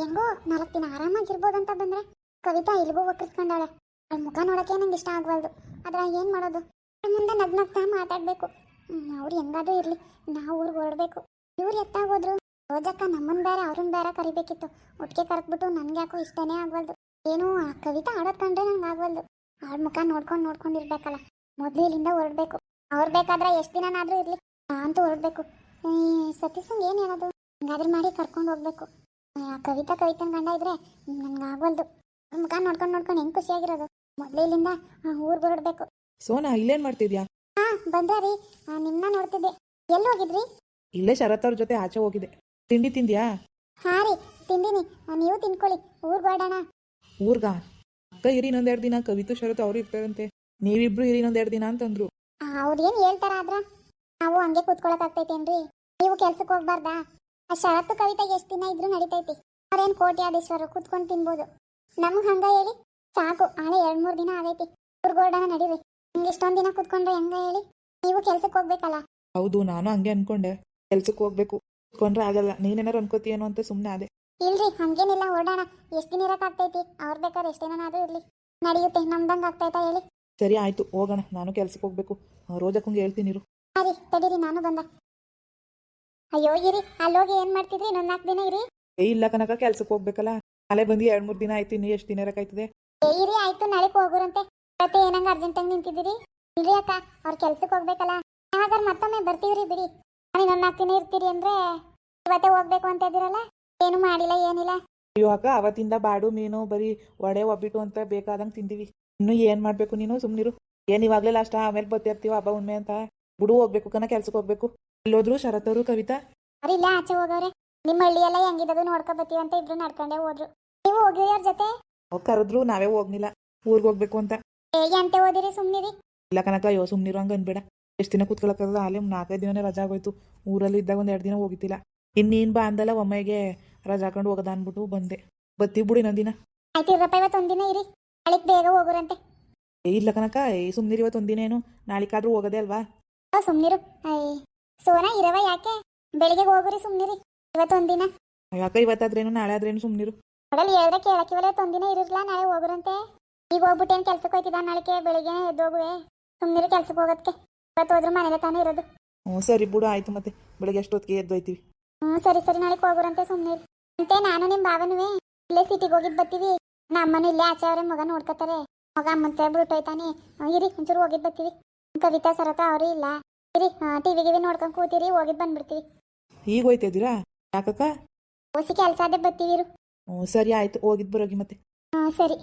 ಹೆಂಗೋ ನಾಲ್ಕು ದಿನ ಆರಾಮಾಗಿರ್ಬೋದಂತ ಬಂದ್ರೆ ಕವಿತಾ ಇಲ್ಲಿಗೂ ಒಕ್ಕರ್ಸ್ಕೊಂಡಾಳೆ ಅವಳ ಮುಖ ನೋಡಕ್ಕೆ ನಂಗೆ ಇಷ್ಟ ಆಗವಲ್ದು. ಆದ್ರೆ ಏನು ಮಾಡೋದು? ಮುಂದೆ ನಗ್ನಗ್ತಾ ಮಾತಾಡಬೇಕು. ಅವ್ರು ಹೆಂಗಾದ್ರೂ ಇರಲಿ. ನಾವು ಊರಿಗೆ ಹೊರಡ್ಬೇಕು. ಇವ್ರು ಎತ್ತಾಗೋದ್ರು ರೋಜಕ್ಕ ನಮ್ಮನ್ ಬೇರೆ ಅವ್ರನ್ನ ಬೇರೆ ಕರಿಬೇಕಿತ್ತು. ಒಟ್ಟಿಗೆ ಕರ್ಕ್ಬಿಟ್ಟು ನನ್ಗೆ ಯಾಕೋ ಇಷ್ಟನೇ ಆಗವಲ್ದು. ಏನು ಆ ಕವಿತಾ ಆಡೋದ್ ಕಂಡ್ರೆ ನಂಗೆ ಆಗವಲ್ದು. ಅವ್ಳ ಮುಖ ನೋಡ್ಕೊಂಡು ನೋಡ್ಕೊಂಡು ಇರ್ಬೇಕಲ್ಲ ಮೊದಲು ಇಲ್ಲಿಂದ ಹೊರಡ್ಬೇಕು. ಅವ್ರು ಬೇಕಾದ್ರೆ ಎಷ್ಟು ದಿನನಾದರೂ ಇರಲಿ. ಅಂತೂ ಹೊರಡ್ಬೇಕು. ಸತೀಶಂಗೆ ಏನು ಹೇಳೋದು? ಹಿಂಗಾದ್ರೂ ಮಾಡಿ ಕರ್ಕೊಂಡು ಹೋಗ್ಬೇಕು. ಕವಿತಾ ಕವಿತನ ಗಂಡ ಇದ್ರೆ ನನ್ಗೆ ಆಗವಲ್ದು ಅವ್ರ ಮುಖ ನೋಡ್ಕೊಂಡು ನೋಡ್ಕೊಂಡು ಹೆಂಗ್ ಖುಷಿಯಾಗಿರೋದು. ಮೊದ್ಲೇ ಇಲ್ಲಿಂದ ಊರ್ ಹೊರಡ್ಬೇಕು. ಸೋನಾ ಇಲ್ಲೇನ್ ಮಾಡ್ತಿದ್ಯಾ? ಹಾ ಬಂದ ರೀ. ನಿಮ್ನ ನೋಡ್ತಿದ್ದೆ. ಎಲ್ಲಿ ಹೋಗಿದ್ರಿ? ಇಲ್ಲೇ ಶರತ್ ಅವ್ರ ಜೊತೆ ಆಚೆ ಹೋಗಿದೆ ತಿಂಡಿ ತಿಂದ್ಯಾ? ಹಾ ರೀ ತಿಂದಿನಿ. ನೀವು ತಿನ್ಕೊಳ್ಳಿ ಊರ್ಗ್ ಹೊರಡೋಣ. ಊರ್ಗ? ಅಕ್ಕ ಇರಿ ಇನ್ನೊಂದೆರಡು ದಿನ. ಕವಿತು ಶರತ್ ಅವ್ರು ಇರ್ತಾರಂತೆ. ನೀವಿಬ್ರು ಇರಿ ಇನ್ನೊಂದೆರಡು ದಿನ ಅಂತಂದ್ರು. ಅವ್ರೇನು ಹೇಳ್ತಾರ ಆದ್ರ? ನಾವು ಹಂಗೆ ಕೂತ್ಕೊಳಕ್ ಆಗ್ತೈತೇನ್ರಿ. ನೀವು ಕೆಲ್ಸಕ್ಕೆ ಹೋಗ್ಬಾರ್ದಾ? ಆ ಶರತ್ತು ಕವಿತೆ ಎಷ್ಟು ದಿನ ಇದ್ರೂ ನಡಿತೈತಿ. ಅವ್ರೇನ್ ಕೋಟ್ಯಾಧೀಶ್ವರು ಕೂತ್ಕೊಂಡು ತಿನ್ಬೋದು. ನಮಗೆ ಹಂಗ ಹೇಳಿ. ಸಾಕು ಆಳೆ ಎರಡು ಮೂರು ದಿನ ಆಗೈತಿ. ಊರ್ಗೋರ್ಡನ ನಡೀರಿ. ನಿಮ್ಗೆ ಇಷ್ಟೊಂದು ದಿನ ಕೂತ್ಕೊಂಡ್ರೆ ಹೆಂಗ ಹೇಳಿ? ನೀವು ಕೆಲ್ಸಕ್ಕೆ ಹೋಗ್ಬೇಕಲ್ಲ? ಹೌದು ನಾನು ಹಂಗೆ ಅನ್ಕೊಂಡೆ. ಕೆಲ್ಸಕ್ಕೆ ಹೋಗ್ಬೇಕು. ಕೊಂಡ್ರೆ ಆಗಲ್ಲ. ನೀನೇನಾರು ಅನ್ಕೋತೀಯೇನೋ ಅಂತ ಸುಮ್ಮನೆ ಅದೇ ಇಲ್ರಿ ಹಂಗೇನಿಲ್ಲ ಓಡೋಣ ಎಷ್ಟು ದಿನ ಇರೋಕ್ಕಾಗ್ತೈತಿ ಆಗ್ತೈತಿ? ಅವ್ರ ಬೇಕಾದ್ರೆ ಎಷ್ಟು ದಿನನಾದ್ರೂ ಇರ್ಲಿ. ನಡೆಯುತ್ತೆ ನಮ್ದಂಗ ಆಗ್ತೈತಾ ಹೇಳಿ? ಸರಿ ಆಯ್ತು ಹೋಗೋಣ. ನಾನು ಕೆಲ್ಸಕ್ಕೆ ಹೋಗ್ಬೇಕು. ರೋಜಕ್ಕಂಗೆ ಹೇಳ್ತೀನಿ ಇರು. ಸರಿ ತಡೀರಿ ನಾನು ಬಂದ. ಅಯ್ಯೋ ಇರಿ ಅಲ್ಲೋಗಿ ಏನ್ ಮಾಡ್ತಿದ್ರಿ? ಇನ್ನೊಂದ್ ನಾಲ್ಕು ದಿನ ಇರಿ. ಏ ಇಲ್ಲ ಕನಕ ಕೆಲ್ಸಕ್ಕೆ ಹೋಗ್ಬೇಕಲ್ಲ. ನಾಳೆ ಬಂದು ಎರಡ್ ಮೂರ್ ದಿನ ಆಯ್ತು ಇನ್ನು ಎಷ್ಟು ದಿನ ಇರಕಾಯ್ತದೆ ಏ ಇರಿ ಆಯ್ತು ನಾಳೆ ಹೋಗುರಂತೆ. ಮತ್ತೆ ಏನಂಗ ಅರ್ಜೆಂಟಾಗಿ ನಿಂತಿದ್ದೀರಿ? ಇಲ್ರಿ ಅಕ್ಕ ಅವ್ರ ಕೆಲ್ಸಕ್ಕೆ ಹೋಗ್ಬೇಕಲ್ಲ. ಹಾಗಾದ್ರೆ ಮತ್ತೊಮ್ಮೆ ಬರ್ತೀವ್ರಿ ಬಿಡಿ. ನಾನು ಇನ್ನೊಂದ್ ನಾಲ್ಕು ದಿನ ಇರ್ತೀರಿ ಅಂದ್ರೆ ಇವತ್ತೇ ಹೋಗ್ಬೇಕು ಅಂತ ಇದ್ದೀರಲ್ಲ? ಏನು ಮಾಡಿಲ್ಲ ಏನಿಲ್ಲ. ಅಯ್ಯೋ ಅಕ್ಕ ಅವತ್ತಿಂದ ಬಾಡು ಮೀನು ಬರೀ ಒಡೆ ಒಬ್ಬಿಟ್ಟು ಅಂತ ಬೇಕಾದಂಗೆ ತಿಂತೀವಿ ಇನ್ನು ಏನ್ ಮಾಡ್ಬೇಕು ನೀನು? ಸುಮ್ನಿರು. ಏನ್ ಇವಾಗ್ಲೇ ಲಾಸ್ಟ್ ಆಮೇಲೆ ಬರ್ತಿರ್ತೀವ ಹಬ್ಬ ಉಣ್ಮೆ ಅಂತ. ಬಿಡು ಹೋಗ್ಬೇಕು ಕನ ಕೆಲ್ಸಕ್ಕೆ ಹೋಗ್ಬೇಕು. ಇಲ್ಲೋದ್ರು ಶರತ್ ಅವರು ಕವಿತಾ? ಅರೆ ಇಲ್ಲೇ ಆಚೆ ಹೋಗವ್ರೆ. ನಿಮ್ಮ ಹಳ್ಳಿ ಎಲ್ಲ ಹೆಂಗಿದದು ನೋಡ್ಕೊ ಬತ್ತೀವಿ ಅಂತ ಇಬ್ರು ನಡ್ಕೊಂಡೆ ಹೋದ್ರು. ನೀವು ಹೋಗಿರಿ ಅವ್ರ ಜೊತೆ. ಅವ್ರು ಕರೆದ್ರು ನಾವೇ ಹೋಗ್ನಿಲ್ಲ. ಊರ್ಗ್ ಹೋಗ್ಬೇಕು ಅಂತ. ಹೇಗೆ ಅಂತ ಓದಿರಿ ಸುಮ್ನಿರಿ. ಇಲ್ಲ ಕನಕ ಅಯ್ಯೋ ಸುಮ್ನಿರು ಹಂಗ ಅನ್ಬೇಡ ಎಷ್ಟು ದಿನ ಕೂತ್ಕೊಳಕ್ಕಲ್ಲ ಅಲ್ಲೇ ನಾಲ್ಕೈದು ದಿನನೇ ರಜಾ ಆಗೋಯ್ತು. ಊರಲ್ಲಿ ಇದ್ದಾಗ ಒಂದ್ ಎರಡು ದಿನ ಹೋಗಿತ್ತಿಲ್ಲ ಇನ್ನೇನ್ ಬಾ ಅಂದಲ್ಲ ಒಮ್ಮೆಗೆ ರಜಾ ಹಾಕೊಂಡು ಹೋಗದ ಅನ್ಬಿಟ್ಟು ಬಂದೆ. ಬತ್ತಿ ಬಿಡಿ ನಂದಿನ ಆಯ್ತು ಇರಪ್ಪ ಇವತ್ತು ಒಂದಿನ ಇರಿ. ಅಳಿಕ್ ಬೇಗ ಹೋಗುರಂತೆ. ಏ ಇಲ್ಲ ಕನಕ ಏ ಸುಮ್ನಿರಿ ಇವತ್ತು ಒಂದಿನ ಏನು ನಾಳಿಕಾದ್ರೂ ಹೋಗದೆ ಅಲ್ವಾ? ಸುಮ್ನಿರು. ಸೋನಾ ಇರವ ಯಾಕೆ? ಬೆಳಿಗ್ಗೆ ಹೋಗ್ರಿ ಸುಮ್ನಿರಿ ಇವತ್ತು ಒಂದಿನ ಯಾಕ ಇವತ್ತಾದ್ರೇನು ನಾಳೆ ಆದ್ರೇನು ಸುಮ್ನಿರು? ಒಡಲ್ ಹೇಳಿದ್ರೆ ಕೇಳಕ್ಕಿವಲ್ಲ ತೊಂದಿನ ಇರಲ್ಲ ನಾಳೆ ಹೋಗ್ರಂತೆ. ಈಗ ಹೋಗ್ಬಿಟ್ಟು ಏನು ಕೆಲ್ಸಕ್ಕೆ ಹೋಯ್ತಿದ್ದ ನಾಳೆಗೆ ಬೆಳಿಗ್ಗೆನೆ ಎದ್ದು ಹೋಗುವೆ. ಸುಮ್ನಿರು ಕೆಲ್ಸಕ್ಕೆ ಹೋಗೋದಕ್ಕೆ ಇವತ್ತು ಹೋದ್ರೆ ಮನೇಲೆ ತಾನೇ ಇರೋದು. ಹ್ಞೂ ಸರಿ ಬಿಡು ಆಯ್ತು ಮತ್ತೆ. ಬೆಳಿಗ್ಗೆ ಅಷ್ಟೊತ್ತಿಗೆ ಎದ್ದು ಹೋಯ್ತೀವಿ. ಹ್ಞೂ ಸರಿ ಸರಿ ನಾಳೆಗೆ ಹೋಗ್ರಂತೆ ಸುಮ್ನಿರಿ. ಅಂತೆ ನಾನು ನಿಮ್ಮ ಬಾವನುವೆ ಇಲ್ಲೇ ಸಿಟಿಗೆ ಹೋಗಿದ್ ಬರ್ತೀವಿ ನಮ್ಮ ಅಮ್ಮನ ಇಲ್ಲೇ ಆಚೆ ಅವ್ರೆ ಮಗ ನೋಡ್ಕೋತಾರೆ. ಮಗ ಅಮ್ಮಂತೆ ಬಿಟ್ಟು ಹೋಯ್ತಾನೆ ಇರಿ ಒಂಚೂರು ಹೋಗಿದ್ ಬರ್ತೀವಿ ಕವಿತಾ ಸರತ ಅವರು ಇಲ್ಲ. ಇರಿ ಟಿವಿ ಗಿವಿ ನೋಡ್ಕೊಂಡು ಕೂತಿರಿ ಹೋಗಿದ್ ಬಂದ್ಬಿಡ್ತೀವಿ. ಈಗ ಹೋಯ್ತಿದ್ದೀರಾ ಯಾಕಕ್ಕ? ಹೊಸಿ ಕೆಲಸ ಅದೇ ಬರ್ತೀವಿ ಇರು. ಹ್ಞೂ ಸರಿ ಆಯ್ತು ಹೋಗಿದ್ ಬರೋಗಿ ಮತ್ತೆ. ಹಾ ಸರಿ.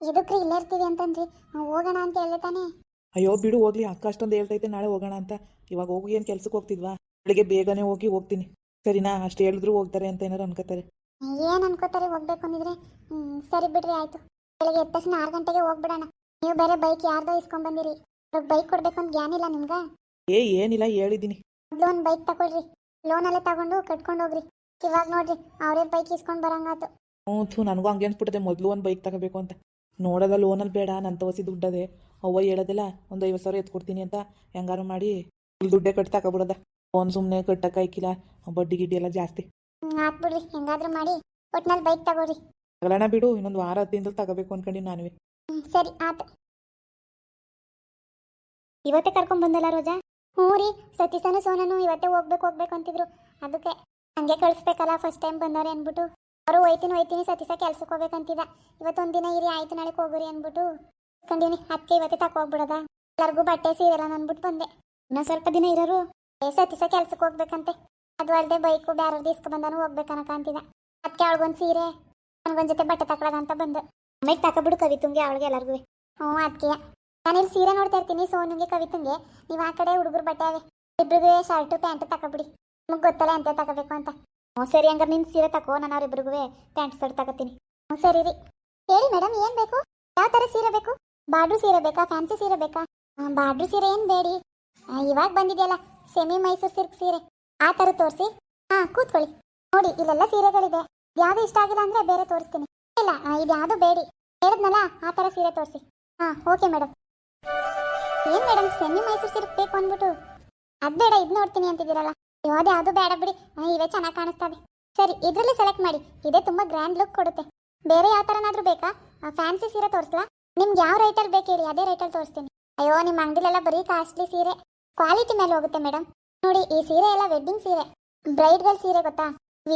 ಇದಕ್ರಿ ಇಲ್ಲೇ ಇರ್ತೀವಿ ಅಂತಂದ್ರಿ. ಹೋಗೋಣ ಅಂತ ಹೇಳಿದೆ ತಾನೇ. ಅಯ್ಯೋ ಬಿಡು ಹೋಗ್ಲಿ. ಅಕ್ಕ ಅಷ್ಟೊಂದು ಹೇಳ್ತೈತೆ ನಾಳೆ ಹೋಗೋಣ ಅಂತ. ಇವಾಗ ಹೋಗಿ ಏನು ಕೆಲ್ಸಕ್ಕೆ ಹೋಗ್ತಿದ್ವಾ? ಬೆಳಿಗ್ಗೆ ಬೇಗನೆ ಹೋಗಿ ಹೋಗ್ತೀನಿ. ಸರಿನಾ ಅಷ್ಟು ಹೇಳಿದ್ರು ಹೋಗ್ತಾರೆ ಅಂತ ಏನಾರು ಅನ್ಕೋತಾರೆ. ಏನ್ ಅನ್ಕೋತಾರೆ ಹೋಗ್ಬೇಕು ಅಂದಿದ್ರೆ? ಹ್ಮ್ ಸರಿ ಬಿಡ್ರಿ ಆಯ್ತು. ಬೆಳಿಗ್ಗೆ ಎದ್ದ ತಕ್ಷಣ ಆರು ಗಂಟೆಗೆ ಹೋಗ್ಬಿಡೋಣ. ನೀವು ಬೇರೆ ಬೈಕ್ ಯಾರ್ದೋ ಇಸ್ಕೊಂಡ್ ಬಂದಿರಿ. ಬೈಕ್ ಕೊಡ್ಬೇಕು ಅಂತ ಜ್ಞಾನ ಇಲ್ಲ ನಿಮ್ಗೆ? ಏ ಏನಿಲ್ಲ ಹೇಳಿದ್ದೀನಿ ಲೋನ್ ಒಂದು ಬೈಕ್ ತಗೊಳ್ರಿ ಅಲ್ಲೇ ತಗೊಂಡು ಕಟ್ಕೊಂಡು ಹೋಗ್ರಿ. ಇವಾಗ ನೋಡ್ರಿ ಅವರೇ ಬೈಕ್ ಇಸ್ಕೊಂಡ್ ಬರಂಗಾತು. ಹ್ಞೂ ಥೂ ನನಗೂ ಹಂಗೆ ಅನ್ಸ್ಬಿಟ್ಟದೆ ಮೊದಲು ಒಂದು ಬೈಕ್ ತಗೋಬೇಕು ಅಂತ. ನೋಡೋದ ಲೋನಲ್ಲಿ ಬೇಡ ನನ್ನ ತವಸಿ ದುಡ್ಡದೆ. ಅವ್ವ ಹೇಳೋದಿಲ್ಲ ಒಂದು ಐವತ್ತು ಸಾವಿರ ಎತ್ಕೊಡ್ತೀನಿ ಅಂತ ಹೆಂಗಾರು ಮಾಡಿ ಫುಲ್ ದುಡ್ಡೇ ಕಟ್ಟಿ ತಗೊಬಿಡೋದ ಫೋನ್ ಸುಮ್ಮನೆ ಕಟ್ಟಕ್ಕ ಐಕಿಲ್ಲ ಬಡ್ಡಿ ಗಿಡ್ಡಿ ಎಲ್ಲ ಜಾಸ್ತಿ. ಹಾಕ್ಬಿಡ್ರಿ ಹೆಂಗಾದ್ರೂ ಮಾಡಿ. ಒಟ್ನಲ್ಲಿ ಬೈಕ್ ತಗೋರಿ ತಗೊಳ್ಳೋಣ ಬಿಡು ಇನ್ನೊಂದು ವಾರ ಹತ್ತಿಂದ ತಗೋಬೇಕು ಅನ್ಕೊಂಡು ನಾನುವೆ. ಸರಿ ಆತು. ಇವತ್ತೇ ಕರ್ಕೊಂಡ್ ಬಂದಲ್ಲ ರೋಜಾ? ಹ್ಞೂ ರೀ, ಸತೀಶನು ಸೋನನು ಇವತ್ತೇ ಹೋಗ್ಬೇಕು ಹೋಗ್ಬೇಕು ಅಂತಿದ್ರು. ಅದಕ್ಕೆ ಹಂಗೆ ಕಳಿಸ್ಬೇಕಲ್ಲ ಫಸ್ಟ್ ಟೈಮ್ ಬಂದವ್ರೆ ಅಂದ್ಬಿಟ್ಟು. ಅವರು ಒಯ್ತೀನಿ ಒಯ್ತೀನಿ ಸತೀಶ ಕೆಲ್ಸಕ್ಕೆ ಹೋಗ್ಬೇಕಂತಿದ್ದ ಇವತ್ತೊಂದು ದಿನ ಇರಿ, ಆಯ್ತು ನಾಳೆ ಹೋಗ್ರಿ ಅಂದ್ಬಿಟ್ಟು ಕಂಡೀನಿ ಅದಕ್ಕೆ ಇವತ್ತೇ ತಕ್ಕ ಹೋಗ್ಬಿಡದ. ಎಲ್ಲರಿಗೂ ಬಟ್ಟೆ ಸೀರೆಲ್ಲ ಅಂದ್ಬಿಟ್ಟು ಬಂದೆ. ಇನ್ನೊಂದು ಸ್ವಲ್ಪ ದಿನ ಇರೋರು, ಏ ಸತೀಶ ಕೆಲ್ಸಕ್ಕೆ ಹೋಗ್ಬೇಕಂತೆ. ಅದು ಅಲ್ಲದೆ ಬೈಕು ಬ್ಯಾರದ್ದು ಇಸ್ಕೊ ಬಂದಾನು ಹೋಗ್ಬೇಕನಕ ಅಂತಿದ್ದ. ಅದಕ್ಕೆ ಅವಳಿಗೊಂದು ಸೀರೆ, ನನಗೊಂದು ಜೊತೆ ಬಟ್ಟೆ ತಗೊಳಗಂತ ಬಂದೆ. ಆಮೇಲೆ ಕವಿ ತುಂಬಿ ಅವಳಿಗೆ ಎಲ್ಲರಿಗೂ ಹ್ಞೂ ಅದಕ್ಕೆ ನಾನಿಲ್ಲಿ ಸೀರೆ ನೋಡ್ತಾ ಇರ್ತೀನಿ, ಸೋನುಗೆ, ಕವಿತಂಗೆ. ನೀವು ಆ ಕಡೆ ಹುಡುಗರು ಬಟ್ಟೆ ಅವೆ. ಇಬ್ರಿಗೂ ಶರ್ಟ್, ಪ್ಯಾಂಟ್ ತಕೊಬಿಡಿ ನಿಮ್ಗೆ ಗೊತ್ತಲ್ಲ ಅಂತ ತಗೋಬೇಕು ಅಂತ. ಹ್ಞೂ ಸರಿ ಹಂಗಾರೆ ನಿನ್ನ ಸೀರೆ ತಕೋ ನಾನು ಅವ್ರಿಬ್ರಿಗೂ ಪ್ಯಾಂಟ್, ಶರ್ಟ್ ತಗೋತೀನಿ. ಹ್ಞೂ ಸರಿ ರೀ. ಹೇಳಿ ಮೇಡಮ್ ಏನು ಬೇಕು? ಯಾವ ಥರ ಸೀರೆ ಬೇಕು? ಬಾರ್ಡ್ರು ಸೀರೆ ಬೇಕಾ, ಫ್ಯಾನ್ಸಿ ಸೀರೆ ಬೇಕಾ? ಬಾರ್ಡ್ರು ಸೀರೆ ಏನು ಬೇಡಿ. ಇವಾಗ ಬಂದಿದೆಯಲ್ಲ, ಸೆಮಿ ಮೈಸೂರು ಸಿಲ್ಕ್ ಸೀರೆ. ಆ ಥರ ತೋರಿಸಿ. ಹಾಂ, ಕೂತ್ಕೊಳ್ಳಿ. ನೋಡಿ, ಇಲ್ಲೆಲ್ಲ ಸೀರೆಗಳಿದೆ. ಯಾವುದು ಇಷ್ಟ ಆಗಿಲ್ಲ ಅಂದರೆ ಬೇರೆ ತೋರಿಸ್ತೀನಿ. ಇಲ್ಲ ಇದು ಯಾವುದು ಬೇಡಿ. ಹೇಳಿದ್ನಲ್ಲ, ಆ ಥರ ಸೀರೆ ತೋರಿಸಿ. ಹಾಂ, ಓಕೆ ಮೇಡಮ್ ಏನು ಮೇಡಮ್ ಸೆಮಿ ಮೈಸೂರು ಸಿಲ್ಕ್ ಬೇಕು ಅಂದ್ಬಿಟ್ಟು. ಅದ್ ಬೇಡ, ಇದ್ ನೋಡ್ತೀನಿ ಅಂತಿದ್ದೀರಲ್ಲ. ಯಾವ್ದೇ ಅದು ಬೇಡ ಬಿಡಿ. ಇವೇ ಚೆನ್ನಾಗಿ ಕಾಣಿಸ್ತದೆ. ಸರಿ, ಇದರಲ್ಲಿ ಸೆಲೆಕ್ಟ್ ಮಾಡಿ. ಇದೇ ತುಂಬಾ ಗ್ರ್ಯಾಂಡ್ ಲುಕ್ ಕೊಡುತ್ತೆ. ಬೇರೆ ಯಾವ ತರನಾದ್ರೂ ಬೇಕಾ? ಫ್ಯಾನ್ಸಿ ಸೀರೆ ತೋರಿಸ್ಲಾ? ನಿಮ್ಗೆ ಯಾವ ರೈಟಲ್ಲಿ ಬೇಕು ಹೇಳಿ, ಅದೇ ರೈಟಲ್ಲಿ ತೋರಿಸ್ತೀನಿ. ಅಯ್ಯೋ ನಿಮ್ಮ ಅಂಗಡಿಲೆಲ್ಲ ಬರೀ ಕಾಸ್ಟ್ಲಿ ಸೀರೆ. ಕ್ವಾಲಿಟಿ ಮೇಲೆ ಹೋಗುತ್ತೆ ಮೇಡಮ್ ನೋಡಿ, ಈ ಸೀರೆ ಎಲ್ಲ ವೆಡ್ಡಿಂಗ್ ಸೀರೆ. ಬ್ರೈಡ್ಗಳ ಸೀರೆ ಗೊತ್ತಾ?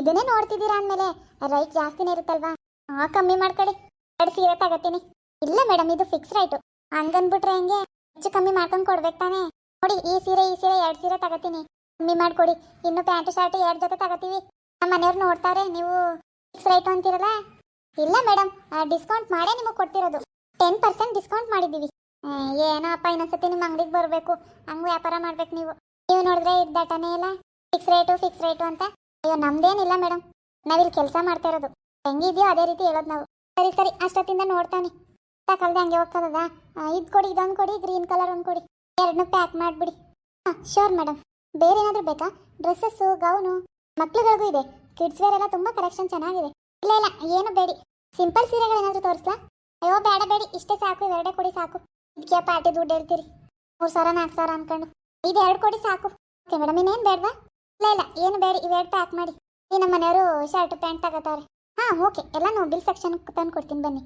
ಇದನ್ನೇ ನೋಡ್ತಿದ್ದೀರಾ ಅಂದಮೇಲೆ ರೈಟ್ ಜಾಸ್ತಿನೇ ಇರುತ್ತಲ್ವಾ? ಹಾಂ ಕಮ್ಮಿ ಮಾಡ್ಕೊಳ್ಳಿ. ಎರಡು ಸೀರೆ ತಗತೀನಿ. ಇಲ್ಲ ಮೇಡಮ್ ಇದು ಫಿಕ್ಸ್ ರೈಟು ಹಂಗನ್ಬಿಟ್ರೆ ಹೆಂಗೆ? ಹೆಚ್ಚು ಕಮ್ಮಿ ಮಾಡ್ಕೊಂಡು ಕೊಡ್ಬೇಕು ತಾನೇ. ನೋಡಿ, ಈ ಸೀರೆ ಈ ಸೀರೆ ಎರಡು ಸೀರೆ ತಗತೀನಿ. ಕಮ್ಮಿ ಮಾಡಿಕೊಡಿ. ಇನ್ನು ಪ್ಯಾಂಟ್, ಶರ್ಟ್ ಎರಡು ಜೊತೆ ತಗತೀವಿ. ನಮ್ಮ ಮನೆಯವ್ರು ನೋಡ್ತಾರೆ, ನೀವು ಫಿಕ್ಸ್ ರೇಟ್ ಅಂತೀರಲ್ಲ? ಇಲ್ಲ ಮೇಡಮ್ ಡಿಸ್ಕೌಂಟ್ ಮಾಡೇ ನಿಮಗೆ ಕೊಡ್ತಿರೋದು. ಟೆನ್ ಪರ್ಸೆಂಟ್ ಡಿಸ್ಕೌಂಟ್ ಮಾಡಿದ್ದೀವಿ. ಏನೋ ಅಪ್ಪ, ಇನ್ನೊಂದ್ಸತಿ ನಿಮ್ಮ ಅಂಗಡಿಗೆ ಬರಬೇಕು. ಹಂಗೆ ವ್ಯಾಪಾರ ಮಾಡ್ಬೇಕು ನೀವು. ನೀವು ನೋಡಿದ್ರೆ ಇದ್ದಾಟನೇ ಇಲ್ಲ. ಫಿಕ್ಸ್ ರೇಟು ಫಿಕ್ಸ್ ರೇಟು ಅಂತ. ಅಯ್ಯೋ, ನಮ್ದೇನಿಲ್ಲ ಮೇಡಮ್ ನಾವಿಲ್ಲಿ ಕೆಲಸ ಮಾಡ್ತಾ ಇರೋದು. ಹೆಂಗಿದೆಯೋ ಅದೇ ರೀತಿ ಹೇಳೋದು ನಾವು. ಸರಿ ಸರಿ, ಅಷ್ಟೊತ್ತಿಂದ ನೋಡ್ತಾನೆ. ತಗೊಳ್ದೆ ಹಂಗೆ ಹೋಗ್ತದದ ಇದು ಕೊಡಿ, ಇದೊಂದು ಕೊಡಿ, ಗ್ರೀನ್ ಕಲರ್ ಒಂದು ಕೊಡಿ. ಎರಡನ್ನೂ ಪ್ಯಾಕ್ ಮಾಡಿಬಿಡಿ. ಹಾಂ ಶೋರ್ ಮೇಡಮ್ ಬೇರೆ ಏನಾದರೂ ಬೇಕಾ? ಡ್ರೆಸ್ಸಸ್ಸು ಗೌನು, ಮಕ್ಳುಗಳಿಗೂ ಇದೆ. ಕಿಡ್ಸ್ ವೇರ್ ಎಲ್ಲ ತುಂಬ ಕಲೆಕ್ಷನ್ ಚೆನ್ನಾಗಿದೆ. ಇಲ್ಲ ಇಲ್ಲ, ಏನು ಬೇಡಿ. ಸಿಂಪಲ್ ಸೀರೆಗಳೇನಾದರೂ ತೋರಿಸ್ಲಾ? ಅಯ್ಯೋ, ಬೇಡ, ಬೇಡಿ. ಇಷ್ಟೇ ಸಾಕು, ಇವೆರಡೇ ಕೊಡಿ ಸಾಕು. ಇದಕ್ಕೆ ಪಾರ್ಟಿ ದುಡ್ಡು ಹೇಳ್ತೀರಿ. ಮೂರು ಸಾವಿರ, ನಾಲ್ಕು ಸಾವಿರ ಅನ್ಕೊಂಡು. ಇದು ಎರಡು ಕೊಡಿ ಸಾಕು. ಓಕೆ ಮೇಡಮ್ ಇನ್ನೇನು ಬೇಡವಾ? ಇಲ್ಲ ಇಲ್ಲ, ಏನು ಬೇಡಿ. ಇವೆರಡು ಪ್ಯಾಕ್ ಮಾಡಿ. ಈ ನಮ್ಮ ಮನೆಯವರು ಶರ್ಟ್, ಪ್ಯಾಂಟ್ ತಗೋತಾರೆ. ಹಾಂ, ಓಕೆ. ಎಲ್ಲ ನಾವು ಬಿಲ್ ಸೆಕ್ಷನ್ ತಂದು ಕೊಡ್ತೀನಿ ಬನ್ನಿ.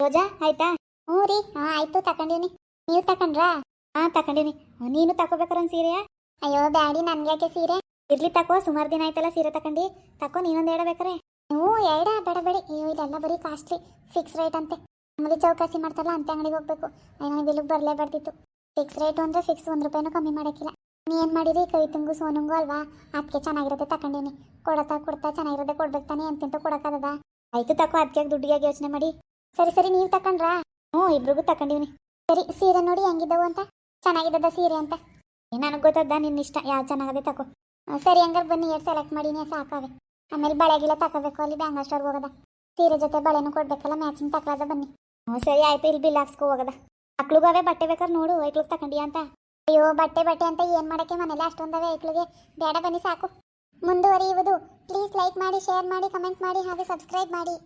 ರೋಜಾ ಆಯ್ತಾ? ಹ್ಞೂ ರೀ. ಹಾಂ ಆಯ್ತು ತಗೊಂಡೀನಿ ನೀವು ತಕೊಂಡ್ರಾ? ಹಾಂ ತಗೊಂಡೀನಿ ನೀನು ತಗೋಬೇಕಾರ ಒಂದು ಸೀರೆಯಾ? ಅಯ್ಯೋ ಬ್ಯಾಡಿ ನನ್ಗೆ ಯಾಕೆ ಸೀರೆ? ಇರ್ಲಿ ತಕೋ ಸುಮಾರು ದಿನ ಆಯ್ತಲ್ಲ ಸೀರೆ ತಕೊಂಡಿ. ತಕೋ ನೀನೊಂದು ಎರಡು ಬೇಕಾರೆ ಹ್ಞೂ ಎರಡ ಬೇಡ ಬೇಡಿ. ಅಯ್ಯೋ ಇದೆಲ್ಲ ಬರೀ ಕಾಸ್ಟ್ಲಿ ಫಿಕ್ಸ್ ರೇಟ್ ಅಂತೆ. ನಮ್ಮಲ್ಲಿ ಚೌಕಾಸಿ ಮಾಡ್ತಾರಲ್ಲ ಅಂತ ಅಂಗಡಿಗೆ ಹೋಗ್ಬೇಕು. ನನಗೆ ಬರಲೇ ಬರ್ತಿತ್ತು ಫಿಕ್ಸ್ ರೇಟು ಅಂದರೆ ಫಿಕ್ಸ್ ಒಂದು ರೂಪಾಯಿನೂ ಕಮ್ಮಿ ಮಾಡೋಕ್ಕಿಲ್ಲ. ನೀನು ಏನು ಕೈ ಕವಿತಂಗು ಸೋನಂಗು ಅಲ್ವಾ? ಅದಕ್ಕೆ ಚೆನ್ನಾಗಿರೋದೆ ತಗೊಂಡೀನಿ ಕೊಡತಾ ಕೊಡ್ತಾ ಚೆನ್ನಾಗಿರೋದೆ ಕೊಡ್ಬೇಕು ತಾನೇ ಎಂತೆಂತ ಕೊಡೋಕ್ಕಾಗದ? ಆಯ್ತು ತಕೋ ಅದಕ್ಕೆ ದುಡ್ಡಿಗೆ ಯೋಚನೆ ಮಾಡಿ. ಸರಿ ಸರಿ, ನೀವು ತಕೊಂಡ್ರಾ? ಹ್ಞೂ, ಇಬ್ರಿಗೂ ತಕೊಂಡಿವ್ನಿ. ಸರಿ, ಸೀರೆ ನೋಡಿ ಹೆಂಗಿದ್ದವು ಅಂತ? ಚೆನ್ನಾಗಿದ್ದದ ಸೀರೆ ಅಂತ? ನನಗೆ ಗೊತ್ತದ ನಿನ್ನ ಇಷ್ಟ. ಯಾವ್ದು ಚೆನ್ನಾಗದೆ ತಕೋ. ಸರಿ, ಹಂಗಾರೆ ಬನ್ನಿ ಎರಡು ಸೆಲೆಕ್ಟ್ ಮಾಡೀನಿ, ಸಾಕಾವೆ. ಆಮೇಲೆ ಬಳೆಗಿಲ್ಲ ತಕೋಬೇಕು, ಅಲ್ಲಿ ಬ್ಯಾಂಗಲ್ ಸ್ಟೋರ್ಗೆ ಹೋಗದ. ಸೀರೆ ಜೊತೆ ಬಳೆನೂ ಕೊಡ್ಬೇಕಲ್ಲ ಮ್ಯಾಚಿಂಗ್ ತಕಲಾದ ಬನ್ನಿ. ಹ್ಞೂ, ಸರಿ ಆಯ್ತು, ಇಲ್ಲಿ ಬಿಲ್ ಹಾಕ್ಸ್ಕೊ ಹೋಗದ. ಮಕ್ಳಿಗೂ ಬಟ್ಟೆ ಬೇಕಾದ್ರೆ ನೋಡು, ಐಕ್ಳಿಗೆ ತಕೊಂಡಿ ಅಂತ? ಅಯ್ಯೋ, ಬಟ್ಟೆ ಬಟ್ಟೆ ಅಂತ ಏನು ಮಾಡೋಕ್ಕೆ? ಮನೇಲಿ ಅಷ್ಟೊಂದವೆ ಐಕ್ಳಿಗೆ. ಬೇಡ ಬನ್ನಿ, ಸಾಕು. ಮುಂದುವರಿಯುವುದು. ಪ್ಲೀಸ್ ಲೈಕ್ ಮಾಡಿ ಶೇರ್ ಮಾಡಿ ಕಮೆಂಟ್ ಮಾಡಿ, ಹಾಗೆ ಸಬ್ಸ್ಕ್ರೈಬ್ ಮಾಡಿ.